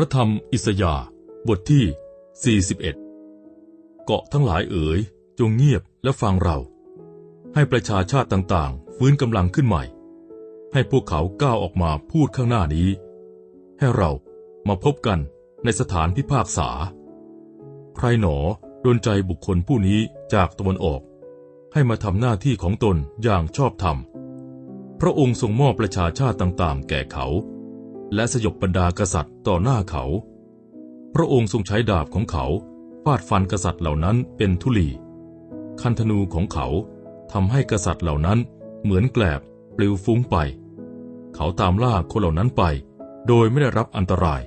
ระธรรมอิสยาห์บทที่ 41 เกาะทั้งหลายเอ๋ย จงเงียบและฟังเรา ให้ประชาชาติต่างๆ ฟื้นกำลังขึ้นใหม่ ให้พวกเขาก้าวออกมาพูดข้างหน้านี้ ให้เรามาพบกันในสถานพิพากษา ใครหนอโดนใจบุคคลผู้นี้จากตะวันออก ให้มาทำหน้าที่ของตนอย่างชอบธรรม พระองค์ทรงมอบประชาชาติต่างๆ แก่เขา และสยบบรรดากษัตริย์ต่อหน้าเขา พระองค์ทรงใช้ดาบของเขาฟาดฟันกษัตริย์เหล่านั้นเป็นทุลี คันธนูของเขาทำให้กษัตริย์เหล่านั้นเหมือนแกลบปลิวฟุ้งไป เขาตามล่าคนเหล่านั้นไป โดยไม่ได้รับอันตราย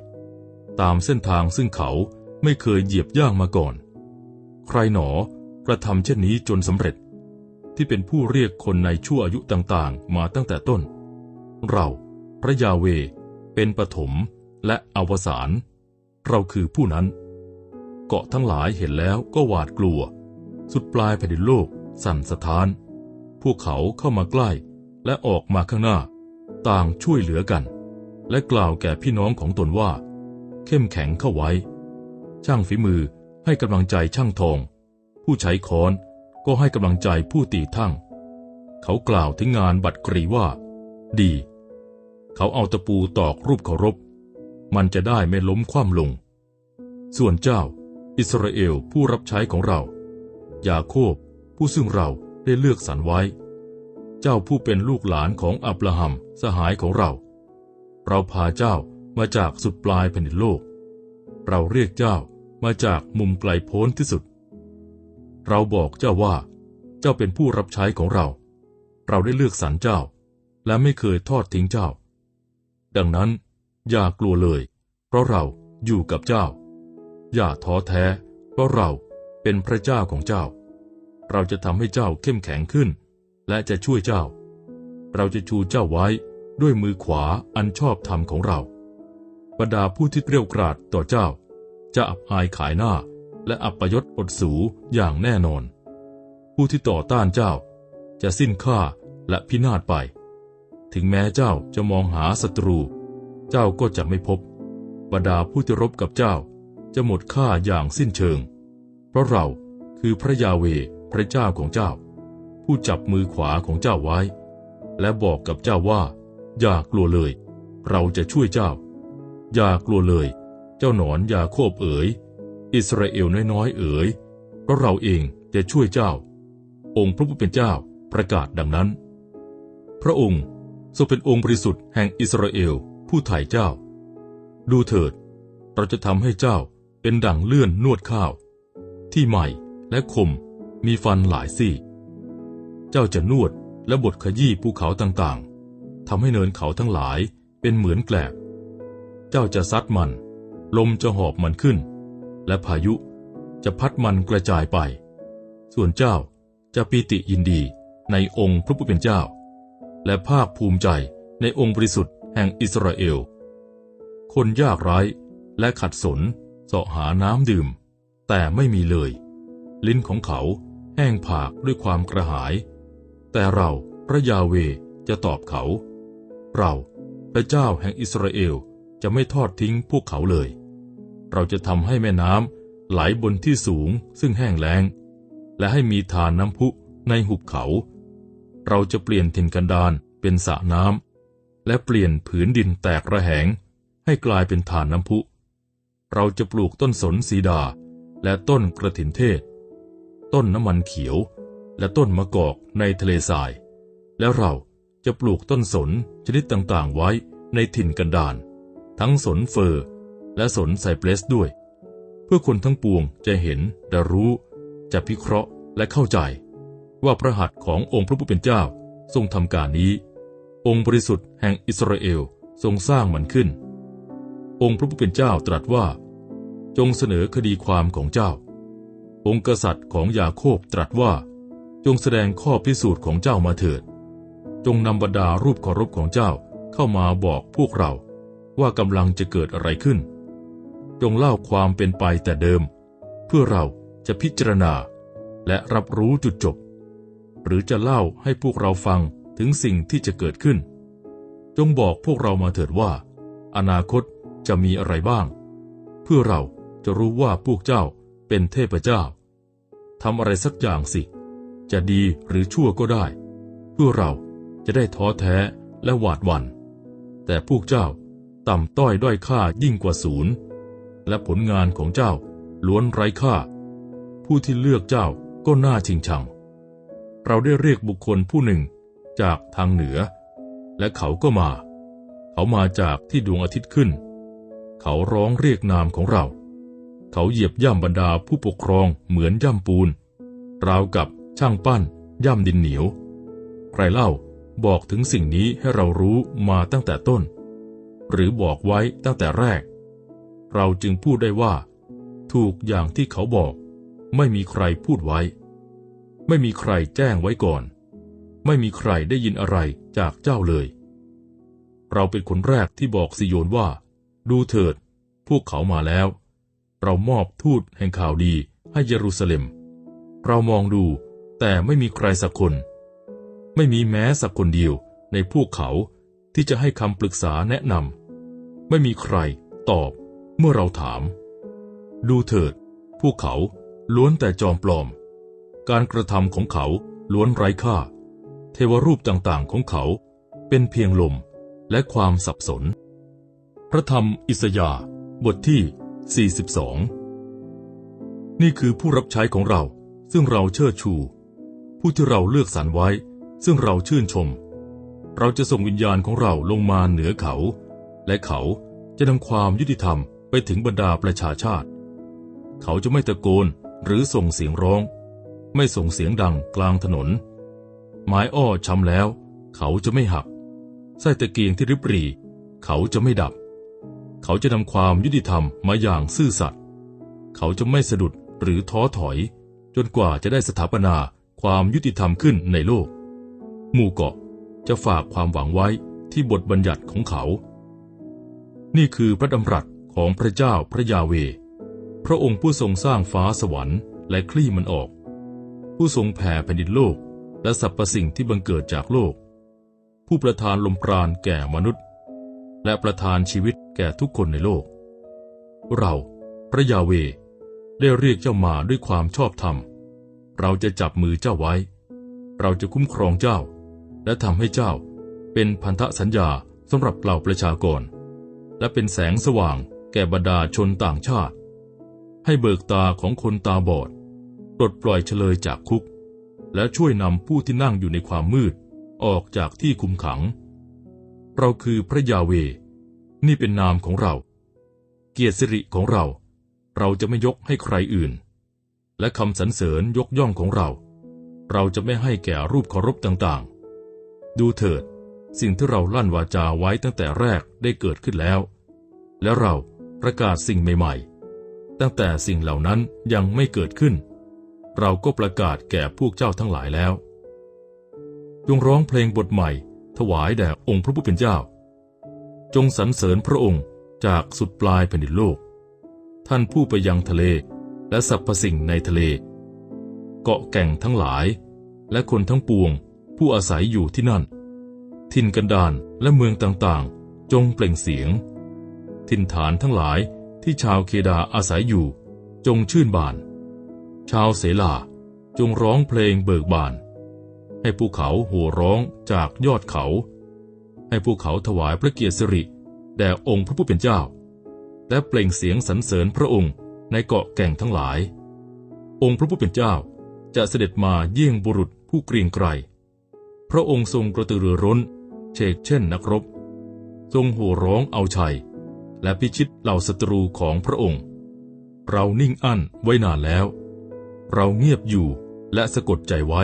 ตามเส้นทางซึ่งเขาไม่เคยเหยียบย่างมาก่อน ใครหนอกระทำเช่นนี้จนสำเร็จ ที่เป็นผู้เรียกคนในชั่วอายุต่างๆ มาตั้งแต่ต้น เรา พระยาเว เป็นปฐมและอวสานเราคือผู้นั้น เกาะทั้งหลายเห็นแล้วก็หวาดกลัว สุดปลายแผ่นดินโลกสั่นสะท้าน พวกเขาเข้ามาใกล้และออกมาข้างหน้า ต่างช่วยเหลือกัน และกล่าวแก่พี่น้องของตนว่า เข้มแข็งเข้าไว้ ช่างฝีมือให้กำลังใจช่างทอง ผู้ใช้ค้อนก็ให้กำลังใจผู้ตีทั่งเขากล่าวถึงงานบัตรกรีว่า ดี เขาเอาตะปูตอกรูปเคารพ มันจะได้ไม่ล้มคว่ำลง ส่วนเจ้า อิสราเอลผู้รับใช้ของเรา ยาโคบผู้ซึ่งเราได้เลือกสรรไว้ เจ้าผู้เป็นลูกหลานของอับราฮัมสหายของเรา เราพาเจ้ามาจากสุดปลายแผ่นดินโลก เราเรียกเจ้ามาจากมุมไกลโพ้นที่สุด เราบอกเจ้าว่า เจ้าเป็นผู้รับใช้ของเรา เราได้เลือกสรรเจ้า และไม่เคยทอดทิ้งเจ้า ดังนั้น อย่ากลัวเลย เพราะเราอยู่กับเจ้า อย่าท้อแท้ เพราะเราเป็นพระเจ้าของเจ้า เราจะทำให้เจ้าเข้มแข็งขึ้น และจะช่วยเจ้า เราจะชูเจ้าไว้ด้วยมือขวาอันชอบธรรมของเรา บรรดาผู้ที่เกลียวกราดต่อเจ้า จะอับอายขายหน้า และอับประยศอดสูอย่างแน่นอน ผู้ที่ต่อต้านเจ้า จะสิ้นค่าและพินาศไป ถึงแม้เจ้าจะมองหาศัตรู เจ้าก็จะไม่พบบรรดาผู้ที่รบกับเจ้า จะหมดค่าอย่างสิ้นเชิง เพราะเราคือพระยาเวพระเจ้าของเจ้า ผู้จับมือขวาของเจ้าไว้ และบอกกับเจ้าว่า อย่ากลัวเลย เราจะช่วยเจ้า อย่ากลัวเลย เจ้าหนอนอย่าโคบเอ๋ย อิสราเอลน้อยๆเอ๋ยเพราะเราเองจะช่วยเจ้า องค์พระผู้เป็นเจ้าประกาศดังนั้น พระองค์ ทรงเป็นองค์บริสุทธิ์แห่งอิสราเอลผู้ไถ่เจ้า ดูเถิด เราจะทำให้เจ้าเป็นดั่งเลื่อนนวดข้าว ที่ใหม่และคมมีฟันหลายซี่ เจ้าจะนวดและบดขยี้ภูเขาต่างๆทำให้เนินเขาทั้งหลายเป็นเหมือนแกลบ เจ้าจะซัดมัน ลมจะหอบมันขึ้น และพายุจะพัดมันกระจายไป ส่วนเจ้าจะปีติยินดีในองค์พระผู้เป็นเจ้า และภาคภูมิใจในองค์บริสุทธิ์แห่งอิสราเอล คนยากไร้และขัดสนเสาะหาน้ำดื่ม แต่ไม่มีเลย ลิ้นของเขาแห้งผากด้วยความกระหาย แต่เราพระยาเวจะตอบเขา เราพระเจ้าแห่งอิสราเอลจะไม่ทอดทิ้งพวกเขาเลย เราจะทำให้แม่น้ำไหลบนที่สูงซึ่งแห้งแล้ง และให้มีทานน้ำพุในหุบเขา เราจะเปลี่ยนถิ่นกันดานเป็นสระน้ำและเปลี่ยนผืนดินแตกระแหง ให้กลายเป็นฐานน้ำพุ เราจะปลูกต้นสนสีดา และต้นกระถินเทศ ต้นน้ำมันเขียว และต้นมะกอกในทะเลทราย แล้วเราจะปลูกต้นสนชนิดต่างๆไว้ในถิ่นกันดานทั้งสนเฟอร์และสนไซเปรสด้วย เพื่อคนทั้งปวงจะเห็นและรู้ จะพิเคราะห์และเข้าใจ ว่าพระหัตถ์ขององค์พระผู้เป็นเจ้าทรงทำการนี้ องค์บริสุทธิ์แห่งอิสราเอลทรงสร้างมันขึ้น องค์พระผู้เป็นเจ้าตรัสว่า จงเสนอคดีความของเจ้า องค์กษัตริย์ของยาโคบตรัสว่า จงแสดงข้อพิสูจน์ของเจ้ามาเถิด จงนำบรรดารูปเคารพของเจ้าเข้ามาบอกพวกเรา ว่ากำลังจะเกิดอะไรขึ้น จงเล่าความเป็นไปแต่เดิม เพื่อเราจะพิจารณาและรับรู้จุดจบ หรือจะเล่าให้พวกเราฟังถึงสิ่งที่จะเกิดขึ้น จงบอกพวกเรามาเถิดว่า อนาคตจะมีอะไรบ้าง เพื่อเราจะรู้ว่าพวกเจ้าเป็นเทพเจ้าทำอะไรสักอย่างสิ จะดีหรือชั่วก็ได้ เพื่อเราจะได้ท้อแท้และหวาดหวัน่น แต่พวกเจ้าต่ำต้อยด้อยค่ายิ่งกว่าศูนย์ และผลงานของเจ้าล้วนไร้ค่า ผู้ที่เลือกเจ้าก็น่าชิงชัง เราได้เรียกบุคคลผู้หนึ่งจากทางเหนือ และเขาก็มา เขามาจากที่ดวงอาทิตย์ขึ้น เขาร้องเรียกนามของเรา เขาเหยียบย่ำบรรดาผู้ปกครองเหมือนย่ำปูน ราวกับช่างปั้น ย่ำดินเหนียว ใครเล่าบอกถึงสิ่งนี้ให้เรารู้มาตั้งแต่ต้น หรือบอกไว้ตั้งแต่แรก เราจึงพูดได้ว่า ถูกอย่างที่เขาบอก ไม่มีใครพูดไว้ ไม่มีใครแจ้งไว้ก่อน ไม่มีใครได้ยินอะไรจากเจ้าเลย เราเป็นคนแรกที่บอกซิโยนว่า ดูเถิด พวกเขามาแล้ว เรามอบทูตแห่งข่าวดีให้เยรูซาเล็ม เรามองดูแต่ไม่มีใครสักคน ไม่มีแม้สักคนเดียวในพวกเขาที่จะให้คำปรึกษาแนะนำไม่มีใครตอบเมื่อเราถาม ดูเถิด พวกเขาล้วนแต่จอมปลอม การกระทำของเขาล้วนไร้ค่า เทวรูปต่างๆของเขาเป็นเพียงลมและความสับสน พระธรรมอิสยาห์บทที่ 42 นี่คือผู้รับใช้ของเราซึ่งเราเชิดชู ผู้ที่เราเลือกสรรไว้ ซึ่งเราชื่นชม เราจะส่งวิญญาณของเราลงมาเหนือเขา และเขาจะนำความยุติธรรมไปถึงบรรดาประชาชาติ เขาจะไม่ตะโกนหรือส่งเสียงร้อง ไม่ส่งเสียงดังกลางถนน ไม้อ้อช้ำแล้ว เขาจะไม่หักไส้ตะเกียงที่ริบรี เขาจะไม่ดับ เขาจะนำความยุติธรรมมาอย่างซื่อสัตย์เขาจะไม่สะดุดหรือท้อถอย จนกว่าจะได้สถาปนาความยุติธรรมขึ้นในโลก หมู่เกาะจะฝากความหวังไว้ที่บทบัญญัติของเขา นี่คือพระดำรัสของพระเจ้าพระยาเว พระองค์ผู้ทรงสร้างฟ้าสวรรค์และคลี่มันออก ผู้ทรงแผ่แผ่นดินโลก และสรรพสิ่งที่บังเกิดจากโลก ผู้ประทานลมปราณแก่มนุษย์ และประทานชีวิตแก่ทุกคนในโลก เราพระยาเวได้เรียกเจ้ามาด้วยความชอบธรรม เราจะจับมือเจ้าไว้ เราจะคุ้มครองเจ้า และทำให้เจ้าเป็นพันธสัญญาสำหรับเหล่าประชากร และเป็นแสงสว่างแก่บรรดาชนต่างชาติ ให้เบิกตาของคนตาบอด ปลดปล่อยเฉลยจากคุก และช่วยนำผู้ที่นั่งอยู่ในความมืด ออกจากที่คุมขัง เราคือพระยาเว นี่เป็นนามของเรา เกียรติสิริของเรา เราจะไม่ยกให้ใครอื่น และคำสรรเสริญยกย่องของเรา เราจะไม่ให้แก่รูปเคารพต่างๆ ดูเถิด สิ่งที่เราลั่นวาจาไว้ตั้งแต่แรกได้เกิดขึ้นแล้ว และเราประกาศสิ่งใหม่ ๆ ตั้งแต่สิ่งเหล่านั้นยังไม่เกิดขึ้น เราก็ประกาศแก่พวกเจ้าทั้งหลายแล้ว จงร้องเพลงบทใหม่ ถวายแด่องค์พระผู้เป็นเจ้า จงสรรเสริญพระองค์จากสุดปลายแผ่นดินโลก ท่านผู้ไปยังทะเลและสรรพสิ่งในทะเล เกาะแก่งทั้งหลาย และคนทั้งปวงผู้อาศัยอยู่ที่นั่น ทินกันดานและเมืองต่างๆ จงเปล่งเสียง ทินฐานทั้งหลายที่ชาวเคดาอาศัยอยู่ จงชื่นบาน ชาวเสลาจงร้องเพลงเบิกบาน ให้ภูเขาโห่ร้องจากยอดเขา ให้ภูเขาถวายพระเกียรติสิริแด่องค์พระผู้เป็นเจ้า และเปล่งเสียงสรรเสริญพระองค์ในเกาะแก่งทั้งหลาย องค์พระผู้เป็นเจ้าจะเสด็จมาเยี่ยงบุรุษผู้เกรียงไกรพระองค์ทรงกระตือรือร้นเชกเช่นนักรบ ทรงโห่ร้องเอาชัย และพิชิตเหล่าศัตรูของพระองค์ เรานิ่งอั้นไว้นานแล้ว เราเงียบอยู่และสะกดใจไว้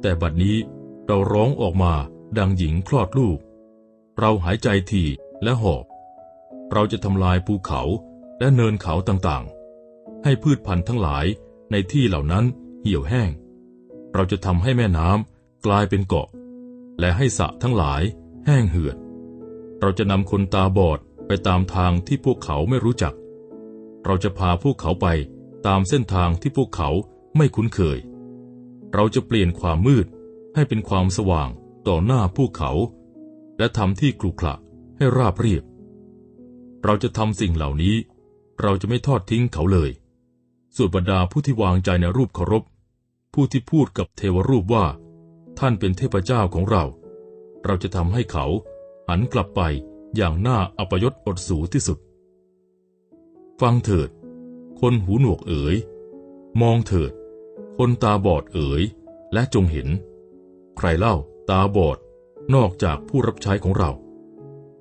แต่บัดนี้เราร้องออกมาดังหญิงคลอดลูก เราหายใจถี่และหอบ เราจะทำลายภูเขาและเนินเขาต่างๆ ให้พืชพันธุ์ทั้งหลายในที่เหล่านั้นเหี่ยวแห้ง เราจะทำให้แม่น้ำกลายเป็นเกาะ และให้สะทั้งหลายแห้งเหือด เราจะนำคนตาบอดไปตามทางที่พวกเขาไม่รู้จัก เราจะพาพวกเขาไป ตามเส้นทางที่พวกเขาไม่คุ้นเคย เราจะเปลี่ยนความมืดให้เป็นความสว่างต่อหน้าพวกเขา และทำที่กรุขระให้ราบเรียบ เราจะทำสิ่งเหล่านี้ เราจะไม่ทอดทิ้งเขาเลย ส่วนบรรดาผู้ที่วางใจในรูปเคารพ ผู้ที่พูดกับเทวรูปว่า ท่านเป็นเทพเจ้าของเรา เราจะทำให้เขาหันกลับไปอย่างน่าอัปยศอดสูที่สุด ฟังเถิด คนหูหนวกเอ๋ย มองเถิด คนตาบอดเอ๋ย และจงเห็น ใครเล่าตาบอด นอกจากผู้รับใช้ของเรา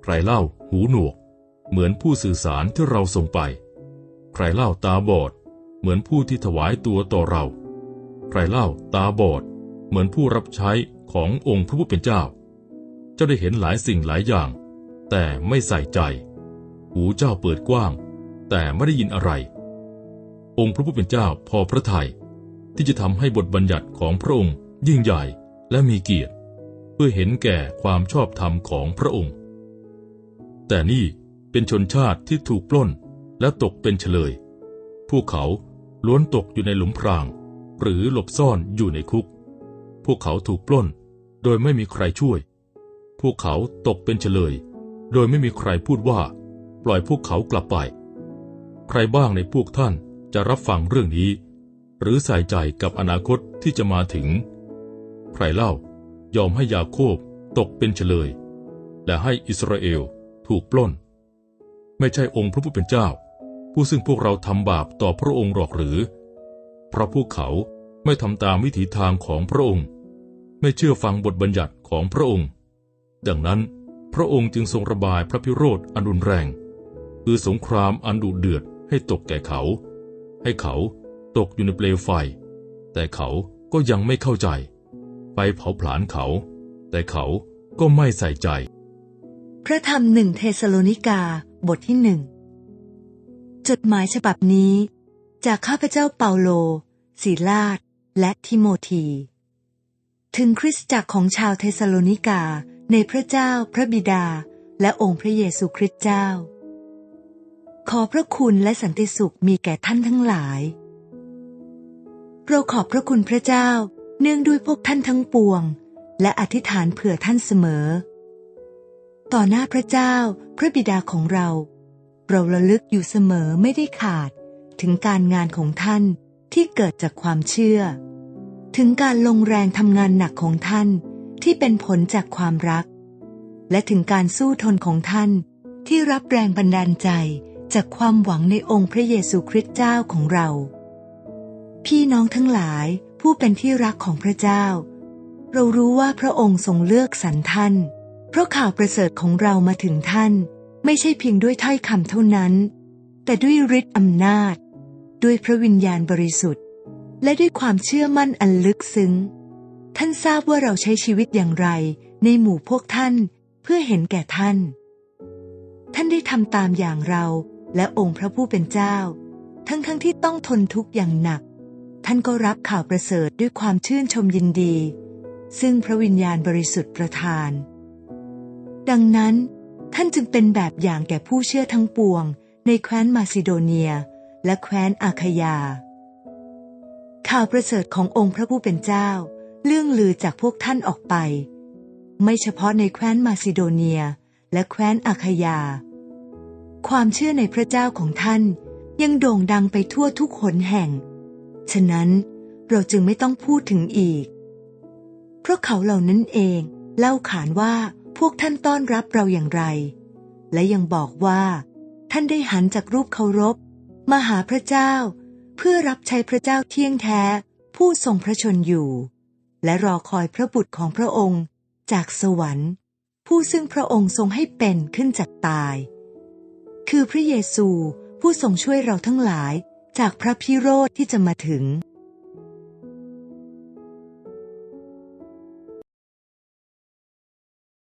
ใครเล่าหูหนวก เหมือนผู้สื่อสารที่เราส่งไป ใครเล่าตาบอด เหมือนผู้ที่ถวายตัวต่อเรา ใครเล่าตาบอด เหมือนผู้รับใช้ขององค์พระผู้เป็นเจ้า เจ้าได้เห็นหลายสิ่งหลายอย่าง แต่ไม่ใส่ใจ หูเจ้าเปิดกว้าง แต่ไม่ได้ยินอะไร องค์พระผู้เป็นเจ้าพอพระทยัยที่จะทำให้บทบัญญัติของพระองค์ยิ่งใหญ่และมีเกียรติ เพื่อเห็นแก่ความชอบธรรมของพระองค์ แต่นี่เป็นชนชาติที่ถูกปล้นและตกเป็นเฉลย พวกเขาล้วนตกอยู่ในหลุมพราง หรือหลบซ่อนอยู่ในคุก พวกเขาถูกปล้น โดยไม่มีใครช่วย พวกเขาตกเป็นเฉลย โดยไม่มีใครพูดว่า ปล่อยพวกเขากลับไป ใครบ้างในพวกท่าน จะรับฟังเรื่องนี้ หรือใส่ใจกับอนาคตที่จะมาถึง ใครเล่ายอมให้ยาโคบตกเป็นเฉลย และให้อิสราเอลถูกปล้น ไม่ใช่องค์พระผู้เป็นเจ้า ผู้ซึ่งพวกเราทำบาปต่อพระองค์หรอกหรือ เพราะพวกเขาไม่ทำตามวิถีทางของพระองค์ ไม่เชื่อฟังบทบัญญัติของพระองค์ ดังนั้นพระองค์จึงทรงระบายพระพิโรธอันรุนแรง คือสงครามอันดุเดือดให้ตกแก่เขา ให้เขาตกอยู่ในเปลวไฟ แต่เขาก็ยังไม่เข้าใจไฟเผาผลาญเขา แต่เขาก็ไม่ใส่ใจ พระธรรมหนึ่งเทสโลนิกาบทที่หนึ่งจดหมายฉบับนี้ จากข้าพเจ้าเปาโลศิลาดและทิโมธี ถึงคริสตจักรของชาวเทสโลนิกาในพระเจ้าพระบิดา และองค์พระเยซูคริสต์เจ้า ขอพระคุณและสันติสุขมีแก่ท่านทั้งหลาย เราขอบพระคุณพระเจ้า เนื่องด้วยพวกท่านทั้งปวง และอธิษฐานเผื่อท่านเสมอ ต่อหน้าพระเจ้า พระบิดาของเรา เราระลึกอยู่เสมอไม่ได้ขาด ถึงการงานของท่านที่เกิดจากความเชื่อ ถึงการลงแรงทำงานหนักของท่านที่เป็นผลจากความรัก และถึงการสู้ทนของท่านที่รับแรงบันดาลใจ จากความหวังในองค์พระเยซูคริสต์เจ้าของเรา พี่น้องทั้งหลายผู้เป็นที่รักของพระเจ้า เรารู้ว่าพระองค์ทรงเลือกสรรท่าน เพราะข่าวประเสริฐของเรามาถึงท่าน ไม่ใช่เพียงด้วยถ้อยคำเท่านั้น แต่ด้วยฤทธิ์อำนาจ ด้วยพระวิญญาณบริสุทธิ์ และด้วยความเชื่อมั่นอันลึกซึ้ง ท่านทราบว่าเราใช้ชีวิตอย่างไรในหมู่พวกท่านเพื่อเห็นแก่ท่าน ท่านได้ทำตามอย่างเรา และองค์พระผู้เป็นเจ้า ทั้งๆทที่ต้องทนทุกข์อย่างหนัก ท่านก็รับข่าวประเสริฐด้วยความชื่นชมยินดี ซึ่งพระวิญญาณบริสุทธิ์ประทาน ดังนั้น ท่านจึงเป็นแบบอย่างแก่ผู้เชื่อทั้งปวง ในแคว้นมาซิโดเนีย และแคว้นอาคายา ข่าวประเสริฐขององค์พระผู้เป็นเจ้าเลื่องลือจากพวกท่านออกไป ไม่เฉพาะในแคว้นมาซิโดเนีย และแคว้นอาคายา ความเชื่อในพระเจ้าของท่านยังโด่งดังไปทั่วทุกหนแห่ง ฉะนั้นเราจึงไม่ต้องพูดถึงอีก เพราะเขาเหล่านั้นเองเล่าขานว่าพวกท่านต้อนรับเราอย่างไร และยังบอกว่า ท่านได้หันจากรูปเคารพมาหาพระเจ้า เพื่อรับใช้พระเจ้าเที่ยงแท้ ผู้ทรงพระชนอยู่ และรอคอยพระบุตรของพระองค์ จากสวรรค์ ผู้ซึ่งพระองค์ทรงให้เป็นขึ้นจากตาย คือพระเยซูผู้ทรงช่วยเราทั้งหลายจากพระพิโรธที่จะมาถึง